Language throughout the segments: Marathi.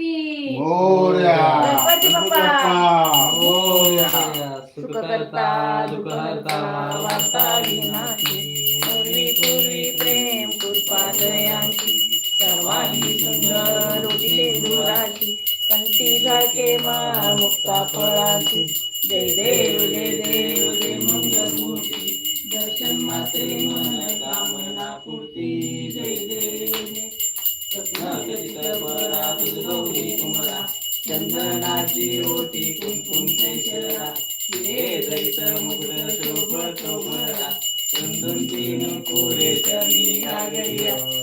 मूर्ती गणपती बाप्पा. मोरया सुखकर्ता दुःखहर्ता वार्ता विनाशी पूर्वी पूर्वी प्रेम कृपा दयांची सर्वांनी सुंदर उठले दुराची कंठी झाके मा मुक्ता फळाची जय देव जय देव जय मंगलमूर्ती. दर्शन मात्रे मन कामना पूर्ती. रत्नाकरित बरा तुझ गौरी कुमरा चंदनाची ओटी कुंकुमचे शरा. हिरे दैत मुकुट शोभ भरा चंदन तीन कोरे चली गागरिया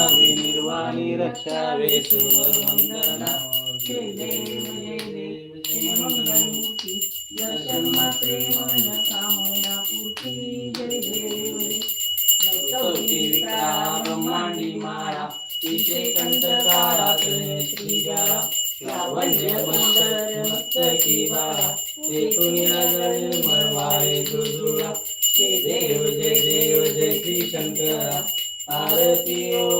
पावावे निर्वाणी रक्षावे सुरवर वंदना देव जय दर्शन मात्रे मन पूर्ती जय देव. जय ब्रह्मांडी माया तिचे कंठकारात श्रीजा लावण्य बंदर मस्तकी ते पुण्या जय देव जय देव जय श्री शंकरा आरती ओ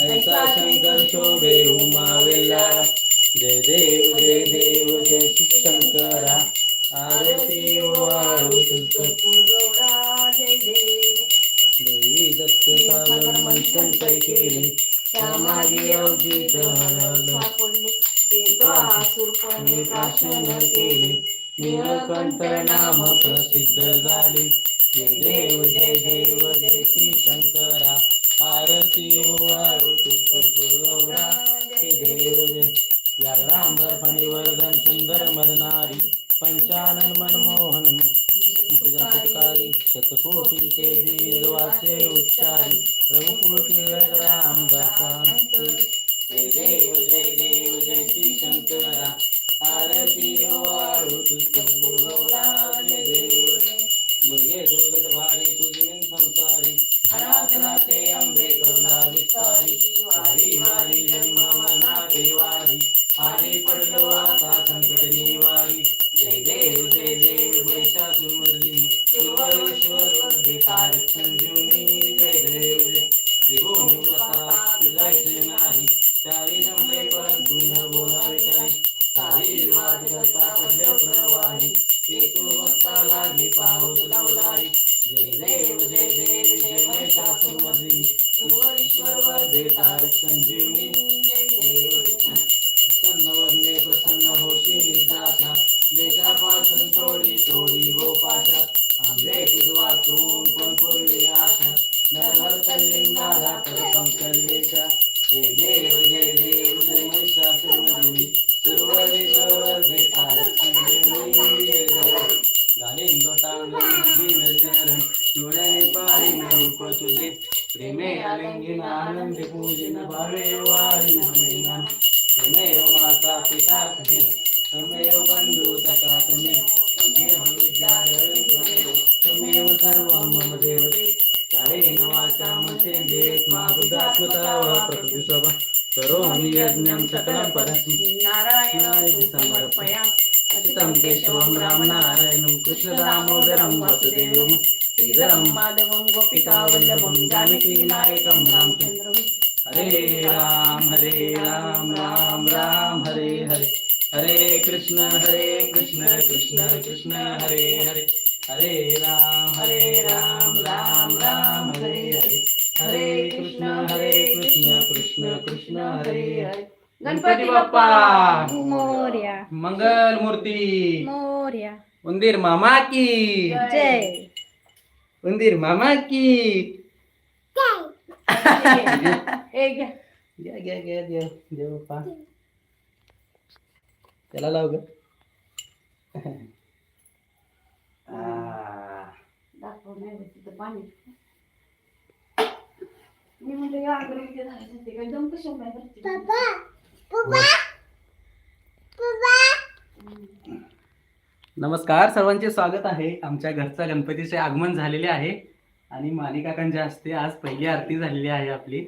ऐसा शंकर शोभे उमावेला जय देव जय देव जय श्री आरती वाळू जय देव। देवी दत्त सागर मंथन केले त्यामागे अवधीत हरवलं सापडले प्राशन केले नीलकंठ नाम प्रसिद्ध झाले। जय देव जय देव जय श्री शंकरा. आरती वाळू तुळजा जय देव जय. व्याघ्रांबर फणिवर्धन सुंदर मदनारी. पंचानन मनमोहन मुखजनकारी शतकोटीचे बीज उच्चारी. रघुकुळ टिळक रामदासांत जय देव जय देव जय श्री शंकरा. आरती वाळू तुझा जय देव दुर्गे दुर्गत भारी तुझे संसारी. अनाथनाथे अंबे करुणा विस्तारी वारी वारी जन्म मनाते वारी हारी पडलो आता संकट लागी पाऊस लावलाई जय देव जय देव जय महिषासुरमर्दिनी सुरवरेश्वर वर्धे तारक संजीवनी जय देव प्रसन्न वरणे प्रसन्न होशी निदाशा देशापासून थोडी थोडी हो पाशा आंबे वाचून कोण पूर्वी आशा नरहर कलिंगाला प्रथम कल्लेशा जय देव जय देव जय महिषासुरमर्दिनी सुरवरेश्वर भेटार प्रेमे आनंद पूजन भावे वारी नमेना तमेव माता पिता तुझे तमेव बंधु सखा तुमे. तमेव विद्याधर तमेव सर्व मम देव. कायेन वाचा मतेंदेत माबुदात्मता वा प्रकृती स्वभा करोमि यज्ञं सकलं परस्मि नारायणाय समर्पयामि. अचितं केशवं रामनारायणं कृष्णदामोदरं श्रीधरं हरे राम हरे राम राम राम हरे हरे हरे कृष्ण हरे कृष्ण कृष्ण कृष्ण हरे हरे हरे राम हरे राम राम राम हरे हरे हरे कृष्ण हरे कृष्ण कृष्ण कृष्ण हरे हरे गणपती बाप्पा. मोर्या. मंगल मूर्ती मोर्या. उंदीर मामा की. जय. उंदीर मामा की ए घ्या घ्या घ्या घ्या देव देव बाप्पा त्याला लाव ग आ, दाखव नाही होत तिथं पाणी मी म्हणते या अगरबत्ती झाली ते काय दम कशी उभ्या करते नमस्कार सर्वांचे स्वागत आहे. आमच्या घरचा गणपतीचे आगमन झालेले आहे. आणि मालिकाकांच्या हस्ते आज पहिली आरती झालेली आहे आपली.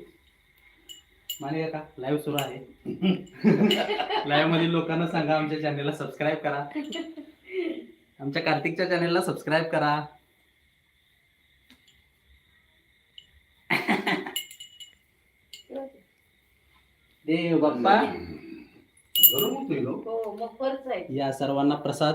मालिका लाईव्ह सुरू आहे. लाईव्ह मधील लोकांना सांगा आमच्या चॅनेलला सबस्क्राईब करा. आमच्या कार्तिकच्या चॅनेलला सबस्क्राईब करा. देव बाप्पा. हो मग परच आहे. या सर्वांना प्रसाद.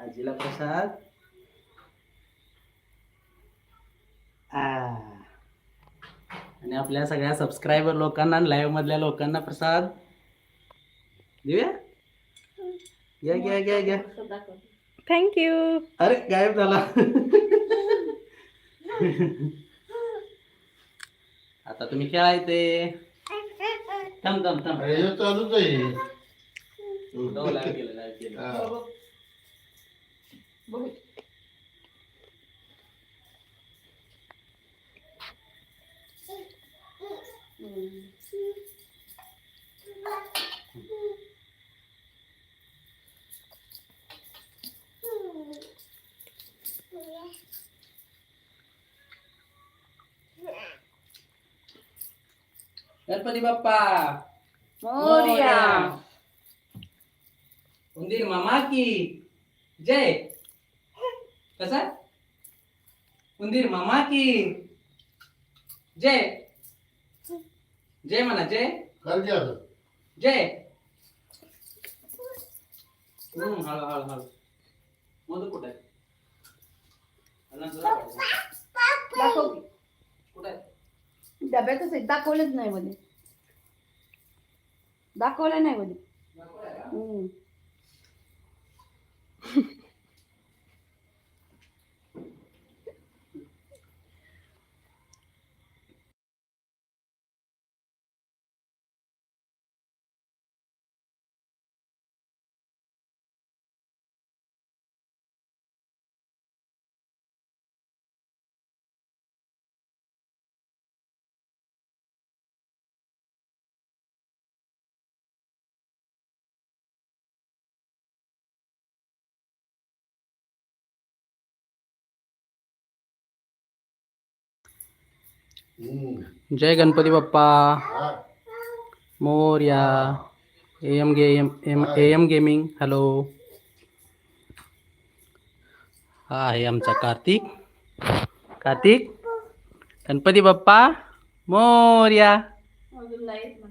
आजीला प्रसाद. आ. आणि आपल्या सगळ्या सबस्क्रायबर लोकांना लाईव्ह मधल्या लोकांना प्रसाद. देऊया? घ्या घ्या घ्या घ्या. थँक्यू अरे गायब झाला. आता तुम्ही खेळायचे थांब थांब थांब. चालूच आहे. केलं, Dan pati bapak. Moria. Undir mamaki. Jay. कसा उंदीर मामा की जय? जय म्हणा जय. जय? हम्म, हळू कुठे दाखव. कुठे? डब्यातच आहे. दाखवलंच नाही मध्ये दाखवलं नाही मध्ये जय गणपती बाप्पा हा. Morya M gay M M A M gaming hello हा आहे आमचा कार्तिक कार्तिक गणपती बाप्पा मोर्या अजून लाईट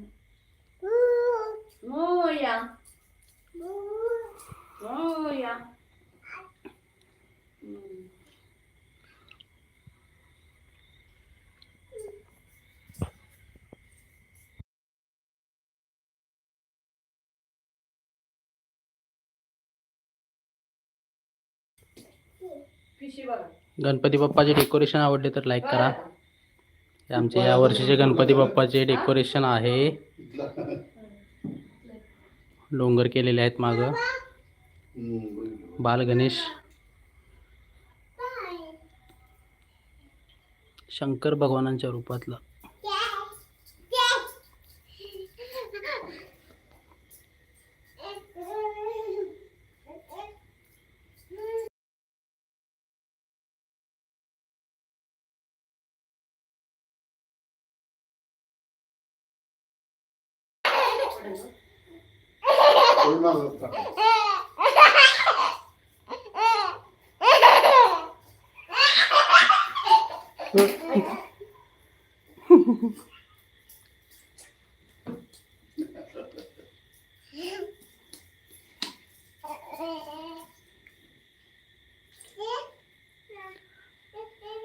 Ganpati बाप्पाचे डेकोरेशन आवडले तर लाईक करा. आमचे या वर्षीचे गणपती बाप्पाचे डेकोरेशन आहे. डोंगर केलेले आहेत मागं. बाल गणेश. शंकर भगवानांच्या रूपातला.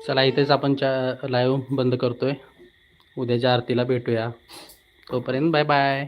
चला इथेच आपण चा लाईव्ह बंद करतोय. उद्याच्या आरतीला भेटूया. तोपर्यंत बाय बाय